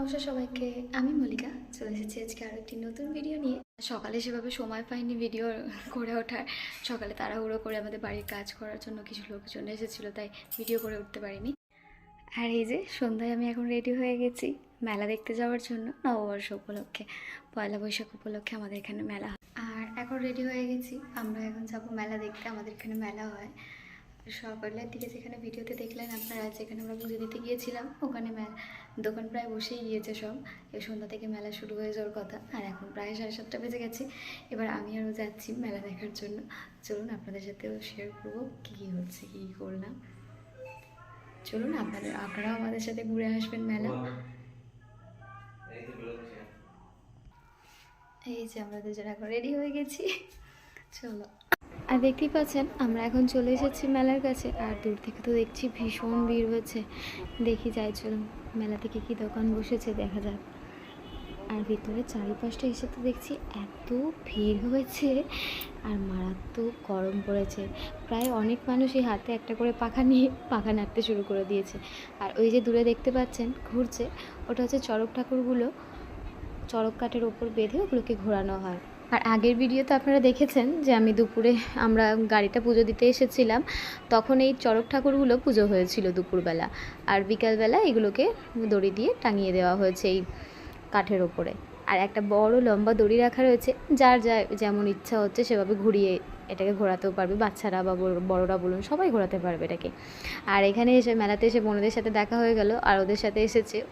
নমস্কার সবাইকে, আমি মল্লিকা। চলে এসেছি আজকে আরও একটি নতুন ভিডিও নিয়ে। সকালে সেভাবে সময় পাইনি ভিডিও করে ওঠার। সকালে তাড়াহুড়ো করে আমাদের বাড়ির কাজ করার জন্য কিছু লোকজন এসেছিল, তাই ভিডিও করে উঠতে পারিনি। আর এই যে, সন্ধ্যায় আমি এখন রেডি হয়ে গেছি মেলা দেখতে যাওয়ার জন্য, নববর্ষ উপলক্ষে, পয়লা বৈশাখ উপলক্ষে আমাদের এখানে মেলা আর এখন রেডি হয়ে গেছি, আমরা এখন যাব মেলা দেখতে, আমাদের এখানে মেলা হয়। সকালের দিকে যেখানে ভিডিওতে দেখলেন আপনারা, যেখানে আমরা পুজো দিতে গিয়েছিলাম, ওখানে মেলা, দোকান প্রায় বসেই গিয়েছে সব। এই সন্ধ্যা থেকে মেলা শুরু হয়ে যাওয়ার কথা। আর এখন প্রায় সাড়ে সাতটা বেজে গেছে। এবার আমি আরও যাচ্ছি মেলা দেখার জন্য। চলুন আপনাদের সাথেও শেয়ার করব কী কী হচ্ছে, কী করলাম। চলুন আপনাদের, আপনারাও আমাদের সাথে ঘুরে আসবেন মেলা। এই যে আমরা দুজন এখন রেডি হয়ে গেছি। চলো। আর দেখতেই পাচ্ছেন, আমরা এখন চলে এসেছি মেলার কাছে। আর দূর থেকে তো দেখছি ভীষণ ভিড় হয়েছে দেখি যাই, চলুন। মেলা থেকে কি দোকান বসেছে দেখা যাক। আর ভিতরে চারিপাশটা এসে তো দেখছি এত ভিড় হয়েছে আর মারাত্মক গরম পড়েছে। প্রায় অনেক মানুষই হাতে একটা করে পাখা নিয়ে পাখা নাড়তে শুরু করে দিয়েছে। আর ওই যে দূরে দেখতে পাচ্ছেন, ঘুরছে, ওটা হচ্ছে চড়ক ঠাকুরগুলো। চড়ক কাঠের ওপর বেঁধে ওগুলোকে ঘোরানো হয়। আর আগের ভিডিওতে আপনারা দেখেছেন যে আমি দুপুরে আমরা গাড়িটা পুজো দিতে এসেছিলাম, তখন এই চড়ক ঠাকুরগুলো পুজো হয়েছিল দুপুরবেলা। আর বিকালবেলা এগুলোকে দড়ি দিয়ে টাঙিয়ে দেওয়া হয়েছে এই কাঠের ওপরে। আর একটা বড় লম্বা দড়ি রাখা রয়েছে, যার যা যেমন ইচ্ছা হচ্ছে সেভাবে ঘুরিয়ে এটাকে ঘোরাতেও পারবে, বাচ্চারা বা বড়- বড়রা বলুন, সবাই ঘোরাতে পারবে এটাকে। আর এখানে এসে মেলাতে এসে বোনদের সাথে দেখা হয়ে গেল, আর ওদের সাথে এসেছে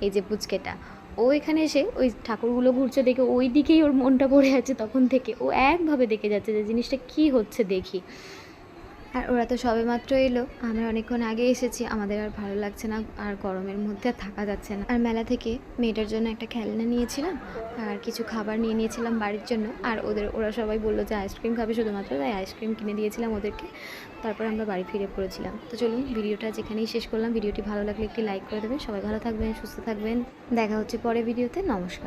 এই যে পুচকেটা। ও এখানে এসে ওই ঠাকুরগুলো ঘুরছে দেখে ওই দিকেই ওর মনটা পড়ে আছে তখন থেকে। ও একভাবে দেখে যাচ্ছে যে জিনিসটা কি হচ্ছে দেখি। আর ওরা তো সবে মাত্র এলো। আমরা অনেকক্ষণ আগে এসেছি। আমাদের আর ভালো লাগছে না, আর গরমের মধ্যে থাকা যাচ্ছে না। আর মেলা থেকে মেয়েটার জন্য একটা খেলনা নিয়েছিলাম, আর কিছু খাবার নিয়ে নিয়েছিলাম বাড়ির জন্য। আর ওদের, ওরা সবাই বলল যে আইসক্রিম খাবে শুধুমাত্র, তাই আইসক্রিম কিনে দিয়েছিলাম ওদেরকে। তারপর আমরা বাড়ি ফিরে পড়েছিলাম। তো চলুন, ভিডিওটা যেখানেই শেষ করলাম, ভিডিওটি ভালো লাগলে একটি লাইক করে দেবেন। সবাই ভালো থাকবেন, সুস্থ থাকবেন। দেখা হচ্ছে পরে ভিডিওতে। নমস্কার।